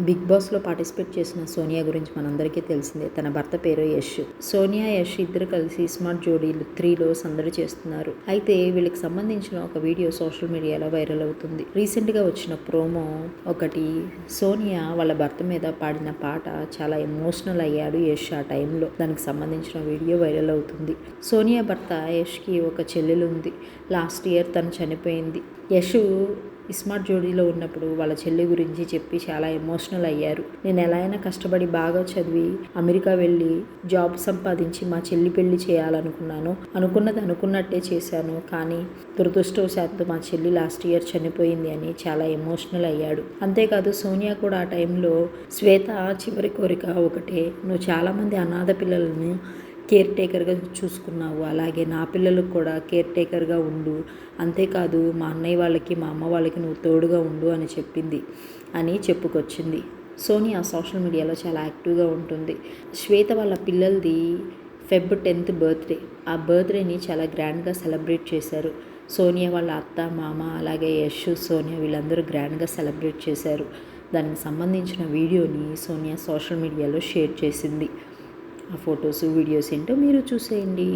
Big బాస్లో participate చేసిన సోనియా గురించి మనందరికీ తెలిసిందే. తన భర్త పేరు యష్. సోనియా యష్ ఇద్దరు కలిసి స్మార్ట్ జోడీలు త్రీలో సందడి చేస్తున్నారు. అయితే వీళ్ళకి సంబంధించిన ఒక వీడియో సోషల్ మీడియాలో వైరల్ అవుతుంది. రీసెంట్గా వచ్చిన ప్రోమో ఒకటి సోనియా వాళ్ళ భర్త మీద పాడిన పాట చాలా ఎమోషనల్ అయ్యాడు యష్ ఆ టైంలో. దానికి సంబంధించిన వీడియో వైరల్ అవుతుంది. సోనియా భర్త యష్కి ఒక చెల్లెలు ఉంది. లాస్ట్ ఇయర్ తను చనిపోయింది. యష్ స్మార్ట్ జోడీలో ఉన్నప్పుడు వాళ్ళ చెల్లి గురించి చెప్పి చాలా ఎమోషనల్ అయ్యారు. నేను ఎలా అయినా కష్టపడి బాగా చదివి అమెరికా వెళ్ళి జాబ్ సంపాదించి మా చెల్లి పెళ్ళి చేయాలనుకున్నాను. అనుకున్నది అనుకున్నట్టే చేశాను. కానీ దురదృష్టవశాత్తు మా చెల్లి లాస్ట్ ఇయర్ చనిపోయింది అని చాలా ఎమోషనల్ అయ్యాడు. అంతేకాదు సోనియా కూడా ఆ టైంలో శ్వేత చివరి కోరిక ఒకటే. నువ్వు చాలామంది అనాథ పిల్లలను కేర్ టేకర్గా చూసుకున్నావు. అలాగే నా పిల్లలకు కూడా కేర్ టేకర్గా ఉండు. అంతేకాదు మా అన్నయ్య వాళ్ళకి మా అమ్మ వాళ్ళకి నువ్వు తోడుగా ఉండు అని చెప్పింది అని చెప్పుకొచ్చింది. సోనియా సోషల్ మీడియాలో చాలా యాక్టివ్గా ఉంటుంది. శ్వేత వాళ్ళ పిల్లలది ఫెబ్ టెన్త్ బర్త్డే. ఆ బర్త్డేని చాలా గ్రాండ్గా సెలబ్రేట్ చేశారు. సోనియా వాళ్ళ అత్త మామ అలాగే యశ్ సోనియా వీళ్ళందరూ గ్రాండ్గా సెలబ్రేట్ చేశారు. దానికి సంబంధించిన వీడియోని సోనియా సోషల్ మీడియాలో షేర్ చేసింది. ఆ ఫొటోస్ వీడియోస్ ఏంటో మీరు చూసేయండి.